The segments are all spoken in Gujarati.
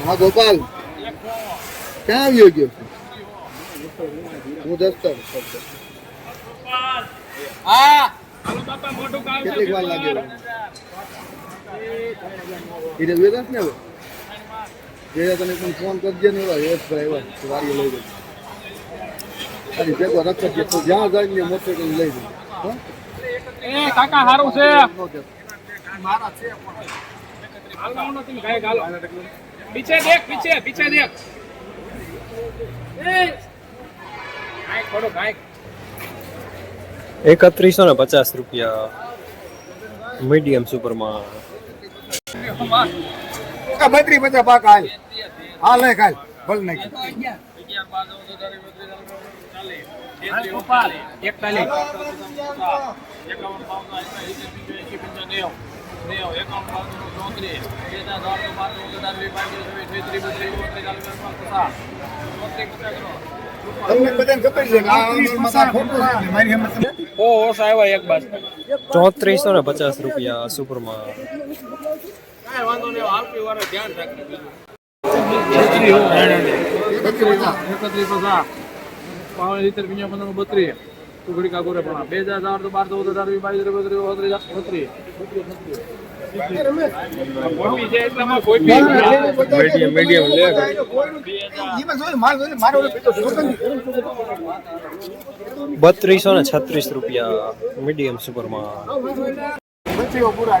હા ગોપાલ. ક્યાં આવ્યો ગયો હું દસ્તર હા. કેટલીક વાર લાગ્યો ને હવે. જે તને પણ ફોન કરજે ને એવા યશ ભાઈ એવા તો લઈ જજો. ખાલી ભેગો રખત તો જ્યાં જાય ને મોટો લઈ હો? એ કાકા સારું છે. તમે ગાયક હાલો. પીછે દેખ પીછે પીછે દેખ એ ગાયક થોડો ગાયક એકત્રીસો ને પચાસ રૂપિયા મીડિયમ સુપરમાં આ બત્રી પચાસ પાક હાલ હાલ નહીં ખાલ ભલ નહીં હાલ ગોપાલ એકતાલીસ નેવ એકાવન બાવન ચોત્રીસ. બે હજાર દોઢ બાર ચૌદ હજાર વીસ ત્રીસ બત્રીસ ચોત્રીસ ચાલીસ પચાસ ચોત્રીસ પચાસ તમને બધાને ખબર છે કે આ આંદોલનમાં ખોટું છે મારી હિંમત ઓ ઓસ આવ્યા એક બાજુ. ચોત્રીસો ને પચાસ રૂપિયા સુપરમાં. કાંઈ વાંધો નહીં આવતી વારે ધ્યાન રાખજો. બત્રીસ પચાસ. પાવન બીજા પંદર બત્રીસ. ટુકડી કાકોરે પણ બે હજાર ચાર તો બાર ચૌદ હજાર બી બાવીસ ત્રીસ બત્રીસ બત્રીસ ને છત્રીસ રૂપિયા મીડિયમ સુપરમાં. પૂરા.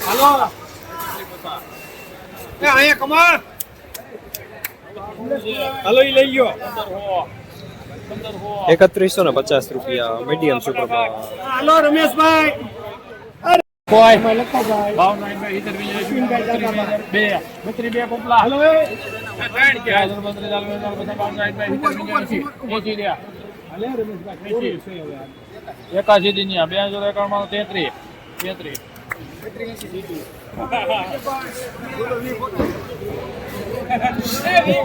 હાલો એ અહીંયા કમર હાલો એ લઈ ગયો એકત્રીસો. ને પચાસ રૂપિયા મીડિયમ સુપર હાલો રમેશભાઈ બે કે હાજર એકાવન તેત્રીસ તેત્રીસ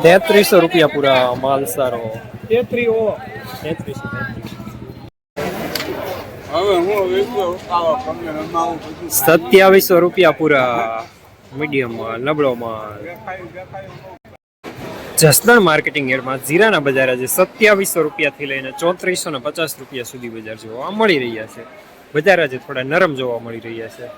તેત્રીસો રૂપિયા પૂરા માલ સારો તેત્રીસ. તેત્રીસો સત્યાવીસો રૂપિયા પૂરા મીડિયમમાં નબળોમાં જસદણ માર્કેટિંગ યાર્ડમાં જીરાના બજાર આજે સત્યાવીસો રૂપિયાથી લઈને ચોત્રીસો ને પચાસ રૂપિયા સુધી બજાર જોવા મળી રહ્યા છે. બજાર આજે થોડા નરમ જોવા મળી રહ્યા છે.